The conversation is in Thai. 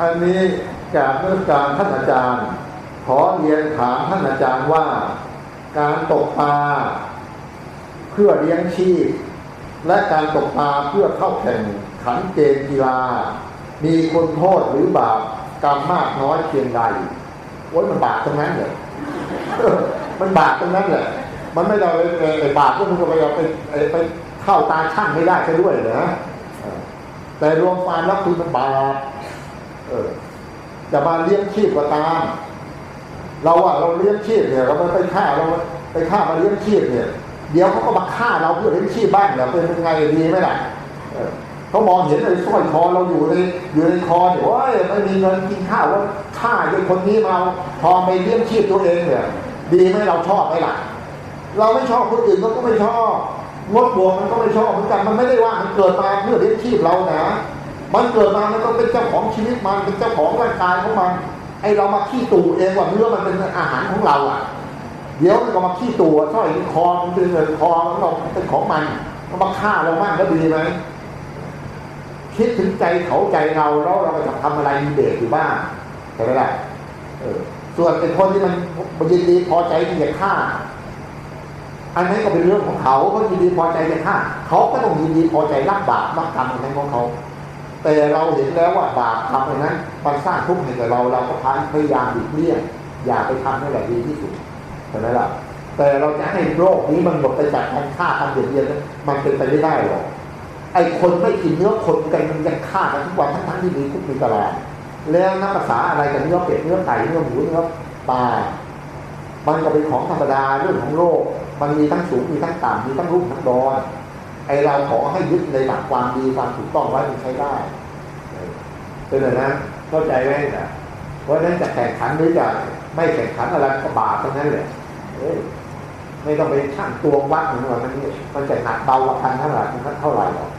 อันนี้จากเรื่องการท่านอาจารย์ ขอเรียนถามท่านอาจารย์ว่า การตกปลาเพื่อเลี้ยงชีพ และการตกปลาเพื่อเข้าแข่งขันเกมกีฬา มีคนโทษหรือบาปกรรมมากน้อยเพียงใดโอ้ยมันบาปตรงนั้นเลยมันบาปตรงนั้นแหละมันไม่ได้ไปไปบาปก็มันก็ไปเอาไปไปเข้าตาช่างไม่ได้ซะด้วยนะเออแต่รวมความแล้วคือมันบาป เออจะมาเลี้ยงชีพก็ตาม เราอะเราเลี้ยงชีพเนี่ย เราไม่ไปฆ่าเราไปฆ่ามาเลี้ยงชีพเนี่ย เดี๋ยวเขาก็มาฆ่าเราเพื่อเลี้ยงชีพบ้างเนี่ยเป็นยังไงดีไหมล่ะเออเขามองเห็นไอ้สร้อยคอเราอยู่ในอยู่ในคอเนี่ยโอ้ยไม่มีเงินกินข้าวแล้วฆ่าไอ้คนนี้มาพอไปเลี้ยงชีพตัวเองเนี่ย ดีไหมเราชอบไหมล่ะ เราไม่ชอบคนอื่นเขาก็ไม่ชอบงดบวงมันก็ไม่ชอบเหมือนกันมันไม่ได้ว่ามันเกิดมาเพื่อเลี้ยงชีพเรานะ มันเกิดมามันก็เป็นเจ้าของชีวิตมันเป็นเจ้าของร่างกายของมันไอเรามาขี้ตูเองว่าเนื้อมันเป็นอาหารของเราอะ เดี๋ยวมันก็มาขี้ตู่สร้อยคอมันเป็นเงินคอของเราเป็นของมันมันมาฆ่าเราบ้างก็ดีไหมคิดถึงใจเขาใจเราแล้วเราจะทำอะไรมีเดชอยู่บ้างใช่ไหมล่ะเออ ส่วนเป็นคนที่มันมันยินดีพอใจที่จะฆ่า อันนั้นก็เป็นเรื่องของเขาเขายินดีพอใจจะฆ่าเขาก็ต้องยินดีพอใจรับบาปรับกรรมอันนั้นของเขา แต่เราเห็นแล้วว่าบาปทำอันนั้นมันสร้างทุกข์ให้กับเราเราก็พยายามหลีกเลี่ยงอย่าไปทำให้แหละดีที่สุดใช่ไหมล่ะแต่เราจะให้โรคนี้มันหมดไปจากการฆ่าทำเบียดเบียนนั้นมันเป็นไปไม่ได้หรอกไอ้คนไม่กินเนื้อคนกันมันยังฆ่ากันทุกวันทั้งที่มีคุกมีตารางแล้วนักภาษาอะไรกับเนื้อเป็ดเนื้อไก่เนื้อหมูเนื้อปลามันก็เป็นของธรรมดาเรื่องของโลก มันมีทั้งสูงมีทั้งต่ำมีทั้งรุ่มทั้งดอน อเราขอให้ยึดในหลักความดีความถูกต้องไว้มันใช้ได้เป็นอย่างนั้นเข้าใจไหมนะเพราะฉะนั้นจะแข่งขันหรือจะไม่แข่งขันอะไรก็บาปทั้งนั้นเละเอ้ยไม่ต้องไปช่างตวงวัดเหมือนว่ามันนี่มันจะหนักเบาว่ากันเท่าไหร่มันเท่าไหร่หรอก